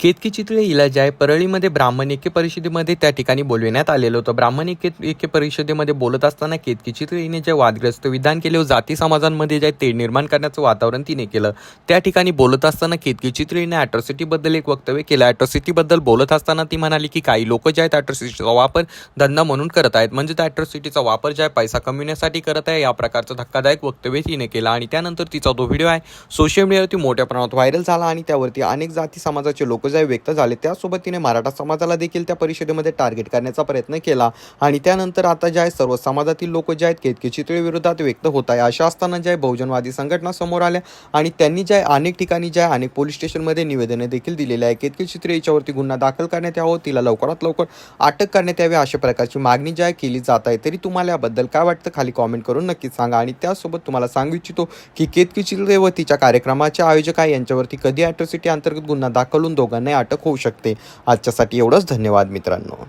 केतकी चितळे हिला ज्या परळीमध्ये ब्राह्मण ऐक्य परिषदेमध्ये त्या ठिकाणी बोलविण्यात आलेलं होतं. ब्राह्मण ऐक्य ऐक्य परिषदेमध्ये बोलत असताना केतकी चितळे हिने जे वादग्रस्त विधान केले व जाती समाजांमध्ये जे ते निर्माण करण्याचं वातावरण तिने केलं. त्या ठिकाणी बोलत असताना केतकी चितळे हिने अॅट्रॉसिटीबद्दल एक वक्तव्य केलं. अॅट्रॉसिटीबद्दल बोलत असताना ती म्हणाली की काही लोक जे आहेत अॅट्रॉसिटीचा वापर धंदा म्हणून करत आहेत. म्हणजे त्या अॅट्रॉसिटीचा वापर जे आहे पैसा कमविण्यासाठी करत आहे या प्रकारचं धक्कादायक वक्तव्य तिने केलं. आणि त्यानंतर तिचा तो व्हिडिओ आहे सोशल मीडियावरती मोठ्या प्रमाणात व्हायरल झाला आणि त्यावरती अनेक जाती समाजाचे लोक जे व्यक्त झाले. त्यासोबत तिने मराठा समाजाला देखील त्या परिषदेमध्ये टार्गेट करण्याचा प्रयत्न केला. आणि त्यानंतर आता जे आहे सर्व समाजातील लोक जे आहेत केतकी चितळे विरोधात व्यक्त होत आहे अशा असताना ज्या बहुजनवादी संघटना समोर आल्या आणि त्यांनी ज्या अनेक ठिकाणी ज्या अनेक पोलीस स्टेशनमध्ये निवेदने देखील दिलेली आहे केतकी चित्रे याच्यावरती गुन्हा दाखल करण्यात यावं तिला लवकरात लवकर अटक करण्यात यावी अशा प्रकारची मागणी ज्या केली जात आहे तरी तुम्हाला याबद्दल काय वाटतं? खाली कॉमेंट करून नक्कीच सांगा. आणि त्यासोबत तुम्हाला सांगू इच्छितो की केतकी चित्रे व तिच्या कार्यक्रमाचे आयोजक आहे यांच्यावरती कधी अॅट्रॉसिटी अंतर्गत गुन्हा दाखल होऊन दोघांनाही अटक होऊ शकते. आजच्यासाठी एवढंच. धन्यवाद मित्रांनो.